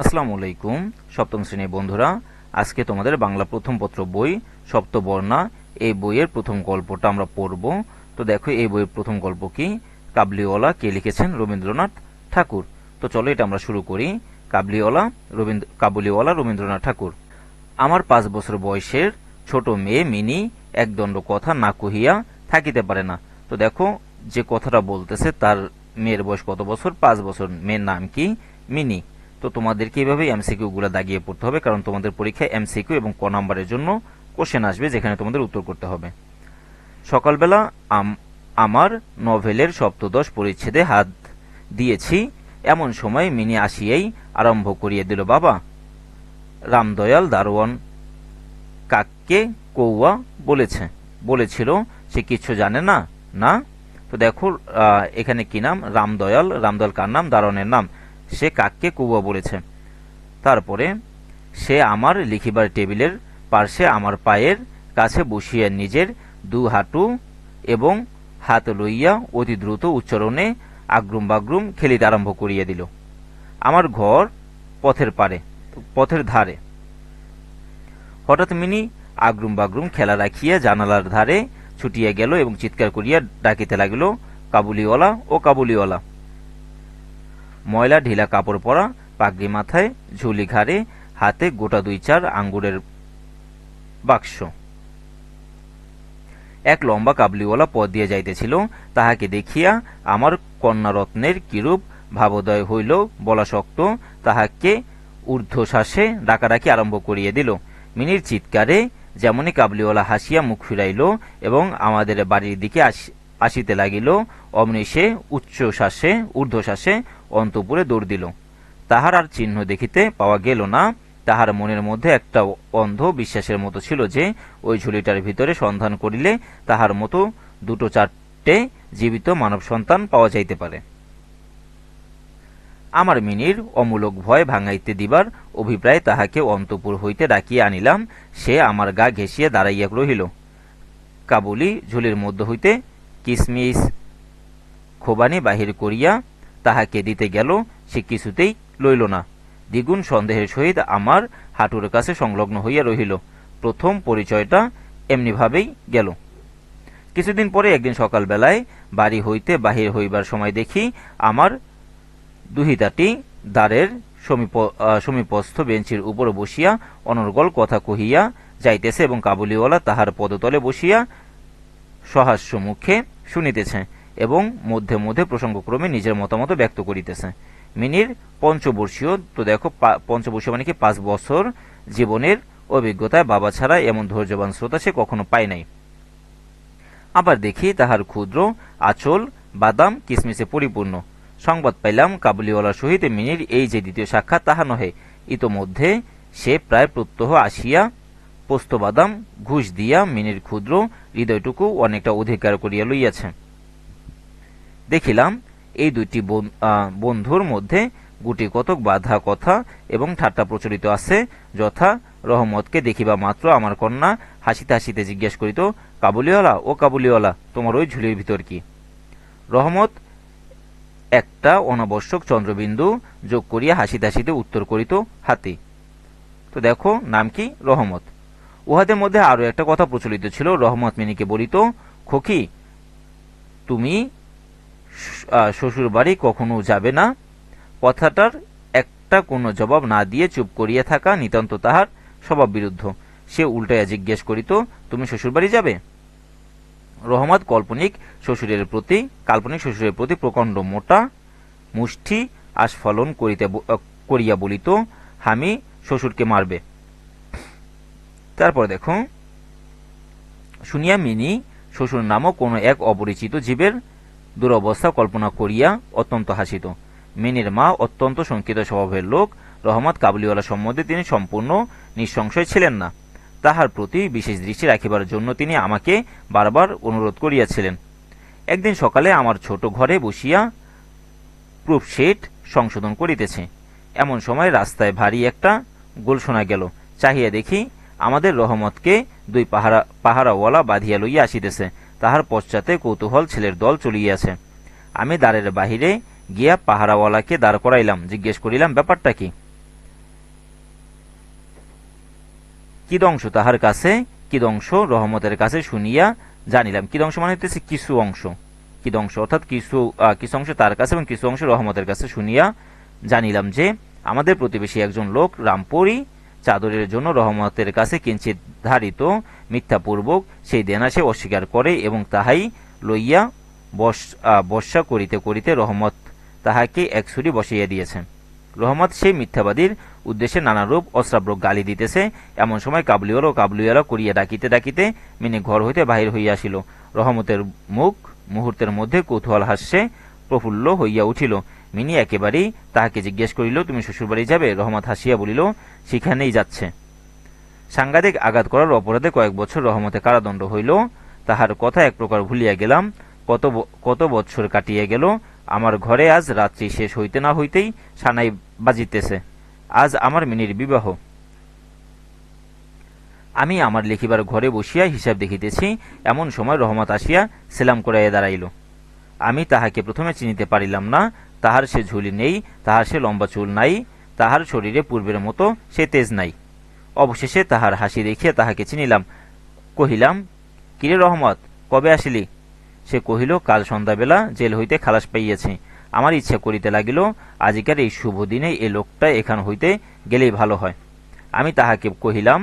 আসসালামু আলাইকুম, সপ্তম শ্রেণির বন্ধুরা। আজকে তোমাদের বাংলা প্রথম পত্র বই, সপ্তবর্ণা, এই বইয়ের প্রথম গল্পটা আমরা পড়ব। তো দেখো, এই বইয়ের প্রথম গল্প কি? কাবলিওয়ালা কে লিখেছেন? রবীন্দ্রনাথ ঠাকুর। তো চলো এটা আমরা শুরু করি। কাবলিওয়ালা রবীন্দ্র কাবুলিওয়ালা রবীন্দ্রনাথ ঠাকুর। আমার পাঁচ বছর বয়সের ছোট মেয়ে মিনি একদণ্ড কথা না কহিয়া থাকিতে পারে না। তো দেখো, যে কথাটা বলতেছে তার মেয়ের বয়স কত বছর? পাঁচ বছর। মেয়ের নাম কি? মিনি। তো তোমাদেরকে এইভাবে এমসিকিউ গুলো দাগিয়ে পড়তে হবে, কারণ তোমাদের পরীক্ষায় এমসিকিউ এবং ক নাম্বারের জন্য কোশ্চেন আসবে যেখানে তোমাদের উত্তর করতে হবে। সকালবেলা আম- আমার নভেলের সপ্তদশ পরিচ্ছেদে হাত দিয়েছি, এমন সময় মিনি আসিয়াই আরম্ভ করিয়ে দিল, বাবা, রামদয়াল দারোয়ান কাককে কৌয়া বলেছে, বলেছিল, সে কিছু জানে না না? তো দেখো এখানে কি নাম? রামদয়াল রামদয়াল কার নাম? দারোয়ানের নাম। সে কাককে কৌয়া বলেছে। তারপরে সে আমার লিখিবার টেবিলের পার্শ্বে আমার পায়ের কাছে বসিয়া নিজের দু হাঁটু এবং হাত লইয়া অতি দ্রুত উচ্চারণে আগ্রুম বাগ্রুম খেলিতে আরম্ভ করিয়া দিল। আমার ঘর পথের পারে পথের ধারে। হঠাৎ মিনি আগ্রুম বাগ্রুম খেলা রাখিয়া জানালার ধারে ছুটিয়া গেল এবং চিৎকার করিয়া ডাকিতে লাগিল, কাবুলিওয়ালা ও কাবুলিওয়ালা। ময়লা, ঢিলা কাপড় পরা, পাগড়ি মাথায়, ঝুলি ঘাড়ে, হাতে গোটা দুই চার আঙ্গুরের বাক্স। এক লম্বা কাবলিওয়ালা পথ দিয়ে যাইতেছিল, তাহাকে দেখিয়া আমার কন্যারত্নের কিরূপ ভাবোদয় হইল, বলা শক্ত, তাহাকে ঊর্ধ্বশ্বাসে ডাকাডাকি আরম্ভ করিয়া দিল। মিনির চিৎকারে যেমনই কাবলিওয়ালা হাসিয়া মুখ ফিরাইল এবং আমাদের বাড়ির দিকে আস- আসিতে লাগিল, অমনি সে উচ্চশ্বাসে, ঊর্ধ্বশ্বাসে অন্তপুরে দৌড় দিল। তাহার আর চিহ্ন দেখিতে পাওয়া গেল না। তাহার মনের মধ্যে একটা অন্ধ বিশ্বাসের মতো ছিল যে, ওই ঝুলিটার ভিতরে সন্ধান করিলে তাহার মতো দুটো চারটে জীবিত মানব সন্তান পাওয়া যাইতে পারে। আমার মিনির অমূলক ভয় ভাঙাইতে দিবার অভিপ্রায় তাহাকে অন্তপুর হইতে ডাকিয়া আনিলাম। সে আমার গা ঘেঁষিয়া দাঁড়াইয়া রহিল। কাবুলি ঝুলির মধ্য হইতে কিসমিস খোবানি বাহির করিয়া তাহাকে দিতে গেল, সে কিছুতেই লইল না। দ্বিগুণ সন্দেহের সহিত আমার হাঁটুর কাছে সংলগ্ন হইয়া রহিল। প্রথম পরিচয়টা এমনিভাবেই গেল। কিছুদিন পরে একদিন সকালবেলায় বাড়ি হইতে বাহির হইবার সময় দেখি আমার দুহিতাটি দ্বারের সমীপ সমীপস্থ বেঞ্চির উপর বসিয়া অনর্গল কথা কহিয়া যাইতেছে এবং কাবুলিওয়ালা তাহার পদতলে বসিয়া সহাস্য মুখে শুনিতেছে। এবং মধ্যে মধ্যে প্রসঙ্গক্রমে নিজের মতামত ব্যক্ত করিতেছে। মিনির পঞ্চবর্ষীয়, তো দেখো পঞ্চবর্ষীয় মানে কি পাঁচ বছর জীবনের অভিজ্ঞতায় বাবা ছাড়া এমন ধৈর্যবান শ্রোতা সে কখনো পায় নাই। আবার দেখি তাহার ক্ষুদ্র আচল বাদাম কিসমিসে পরিপূর্ণ। সংবাদ পাইলাম কাবুলিওয়ালার সহিত মিনির এই যে দ্বিতীয় সাক্ষাৎ তাহা নহে। ইতোমধ্যে সে প্রায় প্রত্যহ আসিয়া পোস্তবাদাম ঘুষ দিয়া মিনির ক্ষুদ্র হৃদয়টুকু অনেকটা অধিকার করিয়া লইয়াছে। দেখিলাম, এই দুইটি বন্ধুর মধ্যে গুটি কতক বাধা কথা এবং ঠাট্টা প্রচলিত আছে, যথা রহমতকে দেখিবা মাত্র আমার কন্যা হাসিতে হাসিতে জিজ্ঞেস করিত, কাবুলিওয়ালা, ও কাবুলিওয়ালা, তোমার ওই ঝুলির ভিতর কি? রহমত একটা অনাবশ্যক চন্দ্রবিন্দু যোগ করিয়া হাসিতে হাসিতে উত্তর করিত, হাতি। তো দেখো, নাম কি? রহমত। উহাদের মধ্যে আরও একটা কথা প্রচলিত ছিল, রহমত মিনিকে বলিত, খোকি, তুমি শ্বশুর বাড়ি কখনো যাবে না। কথাটার একটা কোনো জবাব না দিয়ে চুপ করিয়া থাকা নিতান্ত তাহার স্বভাব বিরুদ্ধ। সে উল্টাইয়া জিজ্ঞেস করিত, তুমি শ্বশুর বাড়ি যাবে? রহমত কাল্পনিক শ্বশুরের প্রতি, কাল্পনিক শ্বশুরের প্রতি প্রকাণ্ড মোটা মুষ্টি আস্ফলন করিতে করিয়া বলিত, হামি শ্বশুরকে মারবে। তারপর দেখো, শুনিয়া মিনি, শ্বশুর নামক কোনো এক অপরিচিত জীবের দুরবস্থা কল্পনা করিয়া অত্যন্ত হাসিত। মিনির মা অত্যন্ত শঙ্কিত স্বভাবের লোক, রহমত কাবুলিওয়ালা সম্বন্ধে তিনি সম্পূর্ণ নিঃসংশয় ছিলেন না। তাহার প্রতি বিশেষ দৃষ্টি রাখিবার জন্য তিনি আমাকে বারবার অনুরোধ করিয়াছিলেন। একদিন সকালে আমার ছোট ঘরে বসিয়া প্রুফশিট সংশোধন করিতেছে। এমন সময় রাস্তায় ভারী একটা গোল শোনা গেল। চাহিয়া দেখি আমাদের রহমতকে দুই পাহারা, পাহারাওয়ালা বাঁধিয়া লইয়া আসিতেছে। তাহার পশ্চাতে কৌতূহল ছেলের দল চলিয়াছে আমি দ্বারের বাহিরে গিয়া পাহারাওয়ালাকে দাঁড় করাইলাম, জিজ্ঞেস করিলাম, ব্যাপারটা কি? কিদংশ তাহার কাছে? কিদংশ? রহমতের কাছে শুনিয়া জানিলাম, কিদংশ মানে হইতেছে কিছু অংশ। কিদংশ অর্থাৎ কিছু কিছু অংশ তার কাছে এবং কিছু অংশ রহমতের কাছে শুনিয়া জানিলাম যে, আমাদের প্রতিবেশী একজন লোক রামপুরী চাদরের জন্য রহমতের কাছে কিঞ্চিত ধারিত, মিথ্যাপূর্বক সেই দেনা সে অস্বীকার করে এবং তাহাই লইয়া বর্ষা করিতে করিতে রহমত তাহাকে এক ছুরি বসাইয়া দিয়েছে। রহমত সেই মিথ্যাবাদীর উদ্দেশ্যে নানারূপ অশ্রাব্য গালি দিতেছে। এমন সময় কাবলিওয়ালা ও কাবলিওয়ালা করিয়া ডাকিতে ডাকিতে মিনি ঘর হইতে বাহির হইয়া আসিল। রহমতের মুখ মুহূর্তের মধ্যে কৌতূহল হাস্যে প্রফুল্ল হইয়া উঠিল। মিনি একেবারেই তাহাকে জিজ্ঞেস করিল, তুমি শ্বশুরবাড়ি যাবে? রহমত হাসিয়া বলিল, সেখানেই যাচ্ছে। সাংঘাতিক আঘাত করার অপরাধে কয়েক বছর রহমতে কারাদণ্ড হইল। তাহার কথা এক প্রকার ভুলিয়া গেলাম। কত কত বৎসর কাটিয়া গেল। আমার ঘরে আজ রাত্রি শেষ হইতে না হইতেই সানাই বাজিতেছে। আজ আমার মিনির বিবাহ। আমি আমার লিখিবার ঘরে বসিয়া হিসাব দেখিতেছি। এমন সময় রহমত আসিয়া সেলাম করাইয়া দাঁড়াইল। আমি তাহাকে প্রথমে চিনিতে পারিলাম না। তাহার সে ঝুলি নেই, তাহার সে লম্বা চুল নাই, তাহার শরীরে পূর্বের মতো সে তেজ নাই। অবশেষে তাহার হাসি দেখিয়া তাহাকে চিনিলাম। কহিলাম, কিরে রহমত, কবে আসিলি? সে কহিল, কাল সন্ধ্যাবেলা জেল হইতে খালাস পাইয়াছি। আমার ইচ্ছা করিতে লাগিল, আজিকার এই শুভ দিনে এ লোকটা এখান হইতে গেলেই ভালো হয়। আমি তাহাকে কহিলাম,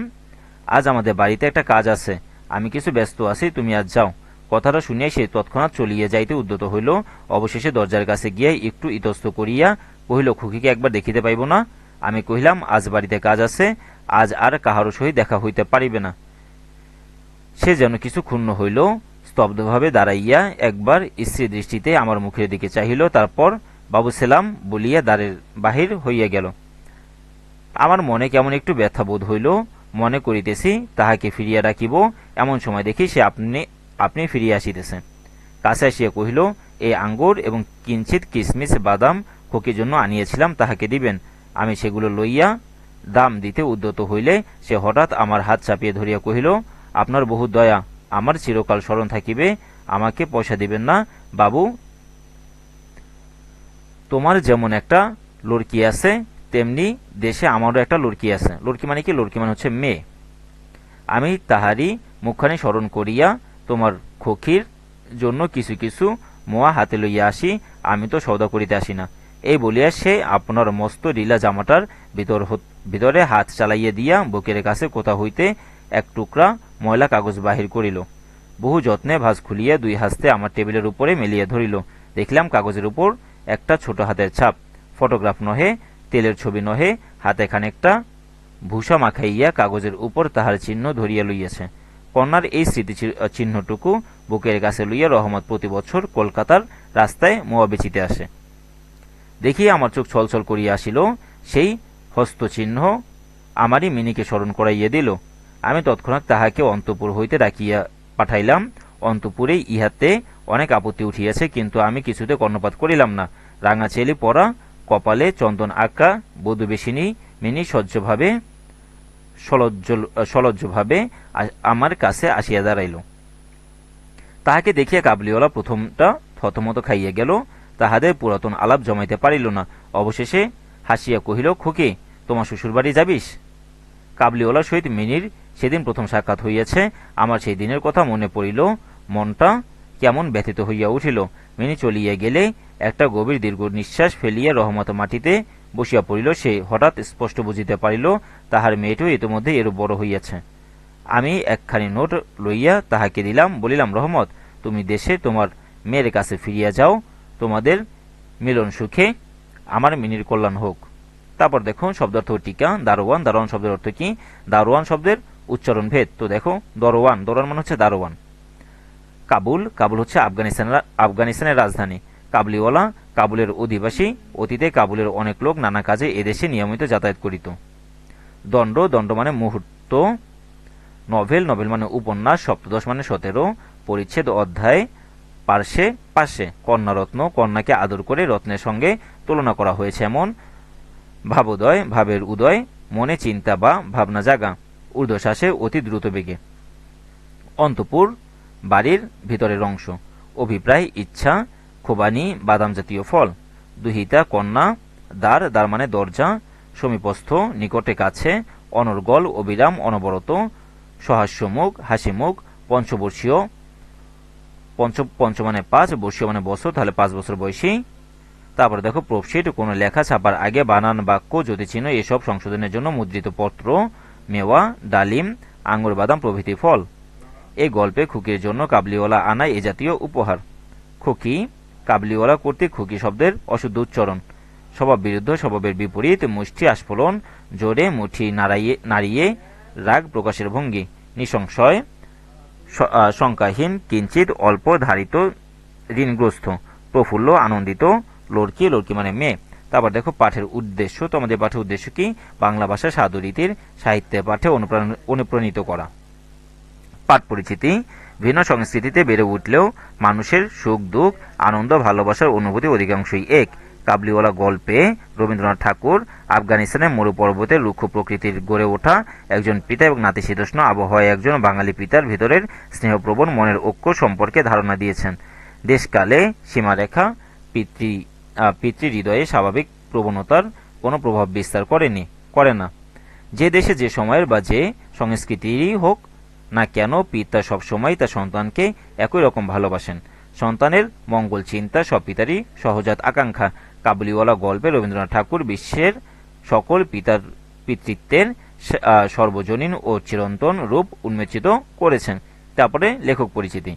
আজ আমাদের বাড়িতে একটা কাজ আছে। আমি কিছু ব্যস্ত আছি, তুমি আজ যাও। কথাটা শুনিয়া সে তৎক্ষণাৎ চলিয়া যাইতে উদ্যত হইল। অবশেষে দরজার কাছে গিয়া একটু ইতস্ত করিয়া কহিল, খুকিকে একবার দেখিতে পাইব না। আমি কহিলাম, আজ বাড়িতে কাজ আছে। আজ আর কাহারও সহিত দেখা হইতে পারিবে না। সে যেন কিছু ক্ষুণ্ণ হইল, স্তব্ধভাবে দাঁড়াইয়া একবার স্ত্রী দৃষ্টিতে আমার মুখের দিকে চাহিল। তারপর, বাবু সেলাম বলিয়া দ্বারের বাহির হইয়া গেল। আমার মনে কেমন একটু ব্যথা বোধ হইল। মনে করিতেছি, তাহাকে ফিরিয়া রাখিব। এমন সময় দেখি সে আপনি আপনি ফিরিয়া আসিতেছেন। কাছে আসিয়া কহিল এই আঙ্গুর এবং কিঞ্চিত কিসমিস বাদাম খোকির জন্য আনিয়েছিলাম, তাহাকে দিবেন। আমি সেগুলো লইয়া দাম দিতে উদ্যত হইলে সে হঠাৎ আমার হাত চাপিয়ে ধরিয়া কহিল, আপনার বহু দয়া, আমার চিরকাল স্মরণ থাকিবে, আমাকে পয়সা দিবেন না। বাবু, তোমার যেমন একটা লড়কি আছে, তেমনি দেশে আমারও একটা লড়কি আছে। লড়কি মানে কি? লড়কি মানে হচ্ছে মেয়ে। আমি তাহারই মুখখানি স্মরণ করিয়া তোমার খখির জন্য কিছু কিছু মোয়া হাতে লইয়া আসি, আমি তো সৌদা করিতে আসি না। এই বলিয়া সে আপনার মস্ত লীলা জামাটার ভিতর ভিতরে হাত চালাইয়া দিয়া বুকের কাছে কোথা হইতে এক টুকরা ময়লা কাগজ বাহির করিল। বহু যত্নে ভাঁজ খুলিয়া দুই হাস্তে আমার টেবিলের উপরে মেলিয়া ধরিল। দেখলাম কাগজের উপর একটা ছোট হাতের ছাপ। ফটোগ্রাফ নহে, তেলের ছবি নহে, হাতে খানিকটা ভূষা মাখাইয়া কাগজের উপর তাহার চিহ্ন ধরিয়া লইয়াছে। কন্যার এই স্মৃতি চিহ্নটুকু বুকের কাছে লইয়া রহমত প্রতি বছর কলকাতার রাস্তায় মোয়া বেচিতে আসে। দেখিয়া আমার চোখ ছলছল করিয়া আসিল, সেই হস্তচিহ্ন আমারই মিনিকে স্মরণ করাইয়া দিল। আমি তৎক্ষণাৎ তাহাকে অন্তপুর হইতে ডাকিয়া পাঠাইলাম। অন্তপুরে ইহাতে অনেক আপত্তি উঠিয়াছে, কিন্তু আমি কিছুতে কর্ণপাত করিলাম না। রাঙা চেলি পরা, কপালে চন্দন আঁকা, বধুবেশিনী, মিনি সহ্যভাবে সলজ্জ- সলজ্জভাবে আমার কাছে আসিয়া দাঁড়াইল। তাহাকে দেখিয়া কাবলিওয়ালা প্রথমটা থতমত খাইয়া গেল, তাহাদের পুরাতন আলাপ জমাইতে পারিল না। অবশেষে হাসিয়া কহিল, খুকি, তোমার শ্বশুরবাড়ি যাবিস? কাবলিওয়ালার সহিত মিনির সেদিন প্রথম সাক্ষাৎ হইয়াছে। আমার সেই দিনের কথা মনে পড়িল, মনটা কেমন ব্যথিত হইয়া উঠিল। মিনি চলিয়া গেলে একটা গভীর দীর্ঘ নিঃশ্বাস ফেলিয়া রহমত মাটিতে বসিয়া পড়িল, সে হঠাৎ স্পষ্ট বুঝিতে পারিল, তাহার মেয়েটিও ইতিমধ্যে এরূপ বড় হইয়াছে। আমি একখানি নোট লইয়া তাহাকে দিলাম, বলিলাম, রহমত, তুমি দেশে তোমার মেয়ের কাছে ফিরিয়া যাও, তোমাদের মিলন সুখে, আমার মিনির কল্যাণ হোক। তারপর দেখো শব্দার্থ টিকা, দারোয়ান দারোয়ান শব্দের অর্থ কি? দারোয়ান শব্দের উচ্চারণ ভেদ। তো দেখো, দরোয়ান দরোয়ান মানে হচ্ছে দারোয়ান। কাবুল কাবুল হচ্ছে আফগানিস্তানের আফগানিস্তানের রাজধানী। কাবলিওয়ালা কাবুলের অধিবাসী, অতীতে কাবুলের অনেক লোক নানা কাজে এদেশে নিয়মিত যাতায়াত করিত। দণ্ড দণ্ড মানে মুহূর্ত, নভেল নভেল মানে উপন্যাস, সপ্তদশ মানে সতেরো, পরিচ্ছেদ অধ্যায়, পার্শ্বে পাশে কন্যারত্ন, কন্যাকে আদর করে রত্নের সঙ্গে তুলনা করা হয়েছে এমন। ভাবোদয়, ভাবের উদয়, মনে চিন্তা বা ভাবনা জাগা, ঊর্ধ্বশ্বাসে অতি দ্রুত বেগে। অন্তপুর, বাড়ির ভিতরের অংশ, অভিপ্রায়, ইচ্ছা খোবানি, বাদাম জাতীয় ফল। দুহিতা, কন্যা, দ্বার দ্বার মানে দরজা, সমীপস্থ, নিকটে কাছে, অনর্গল, অবিরাম, অনবরত, সহাস্যমুখ, হাসিমুখ, পঞ্চবর্ষীয়। পঞ্চ পঞ্চ মানে পাঁচ, বর্ষীয় মানে বছর, তাহলে পাঁচ বছর বয়সী। তারপরে দেখো প্রপশিট কোনো লেখা ছাপার আগে বানান বাক্য যদি জ্যোতিচিহ্ন এসব সংশোধনের জন্য মুদ্রিত পত্র, মেওয়া, ডালিম, আঙুর বাদাম প্রভৃতি ফল। এই গল্পে খুকির জন্য কাবলিওয়ালা আনায় এ জাতীয় উপহার। খুকি কাবলিওয়ালা কর্তৃক খুকি শব্দের অশুদ্ধ উচ্চারণ। স্বভাব বিরুদ্ধ, স্বভাবের বিপরীত, মুষ্টি, আস্ফলন, জোরে, মুঠি, নাড়াইয়ে, নাড়িয়ে, রাগ প্রকাশের ভঙ্গি নিঃসংশয় শঙ্কাহীন, কিঞ্চিত, অল্প, ধারিত, ঋণগ্রস্ত, প্রফুল্ল, আনন্দিত, লড়কি লড়কি মানে মেয়ে। তারপর দেখো, পাঠের উদ্দেশ্য তোমাদের পাঠের উদ্দেশ্য কি? বাংলা ভাষা, সাধুরীতির সাহিত্যের পাঠে অনুপ্রাণ- অনুপ্রাণিত করা। পাঠ পরিচিতি ভিন্ন সংস্কৃতিতে বেড়ে উঠলেও মানুষের সুখ, দুঃখ, আনন্দ, ভালোবাসার অনুভূতি অধিকাংশই এক। কাবলিওয়ালা গল্পে রবীন্দ্রনাথ ঠাকুর আফগানিস্তানের মরু পর্বতের রুক্ষ প্রকৃতির গড়ে ওঠা একজন পিতা এবং নাতিশীতোষ্ণ আবহাওয়ায় একজন বাঙালি পিতার ভিতরের স্নেহপ্রবণ মনের ঐক্য সম্পর্কে ধারণা দিয়েছেন। দেশকালে সীমারেখা পিতৃ পিতৃ হৃদয়ে স্বাভাবিক প্রবণতার কোনো প্রভাব বিস্তার করেনি, করে না। যে দেশে যে সময়ের বা যে সংস্কৃতিরই হোক না কেন পিতা সবসময় তার সন্তানকে একই রকম ভালোবাসেন? সন্তানের মঙ্গল চিন্তা সব পিতারই সহজাত আকাঙ্ক্ষা। কাবুলিওয়ালা গল্পে রবীন্দ্রনাথ ঠাকুর বিশ্বের সকল পিতার পিতৃত্বের সর্বজনীন ও চিরন্তন রূপ উন্মোচিত করেছেন। তারপরে লেখক পরিচিতি।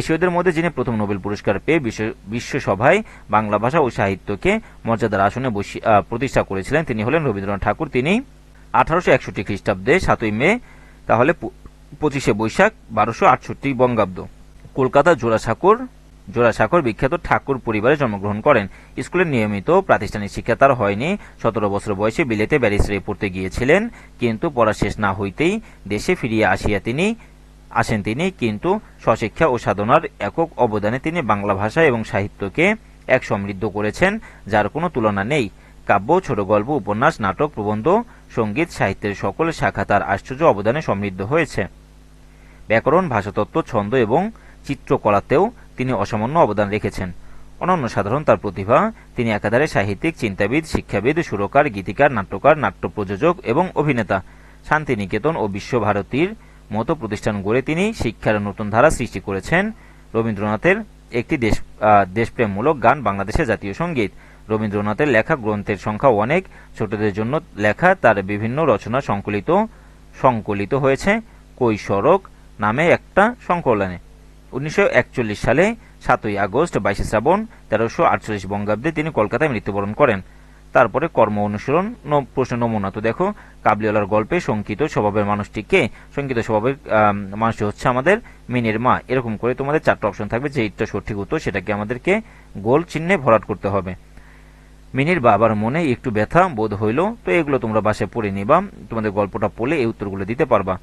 এশীয়দের মধ্যে যিনি প্রথম নোবেল পুরস্কার পেয়ে বিশ্ব, বিশ্বসভায় বাংলা ভাষা ও সাহিত্যকে মর্যাদার আসনে প্রতিষ্ঠা করেছিলেন, তিনি হলেন রবীন্দ্রনাথ ঠাকুর। তিনি আঠারোশো একষট্টি খ্রিস্টাব্দে সাতই মে, তাহলে পঁচিশে বৈশাখ, বারোশো আটষট্টি বঙ্গাব্দ। কলকাতা জোড়াসাঁকোর জোড়াসাঁকোর বিখ্যাত ঠাকুর পরিবারে জন্মগ্রহণ করেন। স্কুলের নিয়মিত প্রাতিষ্ঠানিক শিক্ষা তার হয়নি। সতেরো বছর বয়সে বিলেতে ব্যারিস্টারি পড়তে গিয়েছিলেন, কিন্তু পড়া শেষ না হইতেই দেশে ফিরিয়ে আসিয়া তিনি, আসেন তিনি কিন্তু স্বশিক্ষা ও সাধনার একক অবদানে তিনি বাংলা ভাষা এবং সাহিত্যকে এক সমৃদ্ধ করেছেন, যার কোনো তুলনা নেই। কাব্য, ছোট গল্প, উপন্যাস, নাটক, প্রবন্ধ, সংগীত, সাহিত্যের সকল শাখা তার আশ্চর্য অবদানে সমৃদ্ধ হয়েছে। ব্যাকরণ, ভাষাতত্ত্ব, ছন্দ এবং চিত্রকলাতেও তিনি অসামান্য অবদান রেখেছেন। অনন্য সাধারণ তার প্রতিভা, তিনি একাধারে সাহিত্যিক, চিন্তাবিদ, শিক্ষাবিদ, সুরকার, গীতিকার, নাট্যকার নাট্য প্রযোজক এবং অভিনেতা। শান্তিনিকেতন ও বিশ্বভারতীর মতো প্রতিষ্ঠান গড়ে তিনি শিক্ষার নতুন ধারা সৃষ্টি করেছেন। রবীন্দ্রনাথের একটি দেশ দেশপ্রেমমূলক গান বাংলাদেশের জাতীয় সংগীত। রবীন্দ্রনাথের লেখা গ্রন্থের সংখ্যা অনেক। ছোটদের জন্য লেখা তার বিভিন্ন রচনা সংকলিত সংকলিত হয়েছে। কৈশোরক নামে একটা সংকলনে। উনিশশো একচল্লিশ সালে সাতই আগস্ট, বাইশে শ্রাবণ, তেরোশো আটচল্লিশ বঙ্গাব্দে তিনি কলকাতায় মৃত্যুবরণ করেন। তারপরে কর্ম অনুসরণ প্রশ্ন নমুনা। তো দেখো, কাবলিওয়ালার গল্পে শঙ্কিত স্বভাবের মানুষটিকে, শঙ্কিত স্বভাবের মানুষটি হচ্ছে আমাদের মিনের মা। এরকম করে তোমাদের চারটা অপশন থাকবে যেটা সঠিক উত্তর, সেটাকে আমাদেরকে গোল চিহ্নে ভরাট করতে হবে। মিনির বাবার মনে একটু ব্যথা বোধ হইল, তো এগুলো তোমরা বাসায় পড়ে নিবা, তোমাদের গল্পটা পড়লে এই উত্তরগুলো দিতে পারবা।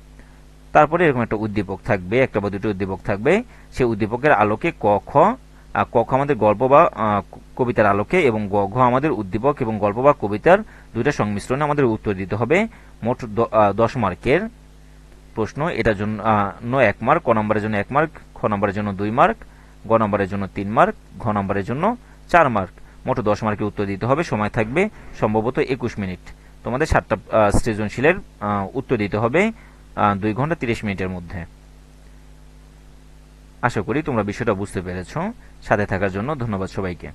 তারপরে এরকম একটা উদ্দীপক থাকবে, একটা বা দুটো উদ্দীপক থাকবে। সেই উদ্দীপকের আলোকে ক, খ ক, খ আমাদের গল্প বা কবিতার আলোকে এবং গ, ঘ আমাদের উদ্দীপক এবং গল্প বা কবিতার দুইটা সংমিশ্রণে আমাদের উত্তর দিতে হবে। মোট দশ মার্কের প্রশ্ন, এটার জন্য এক মার্ক, ক নম্বরের জন্য এক মার্ক, খ নম্বরের জন্য দুই মার্ক, গ নম্বরের জন্য তিন মার্ক, ঘ নম্বরের জন্য চার মার্ক। মোট দশ মার্কের উত্তর দিতে হবে, সময় থাকবে সম্ভবত একুশ মিনিট। তোমাদের সাতটা সৃজনশীলের উত্তর দিতে হবে। দুই ঘণ্টা তিরিশ মিনিটের মধ্যে। আশা করি তোমরা বিষয়টা বুঝতে পেরেছ। সাথে থাকার জন্য ধন্যবাদ সবাইকে।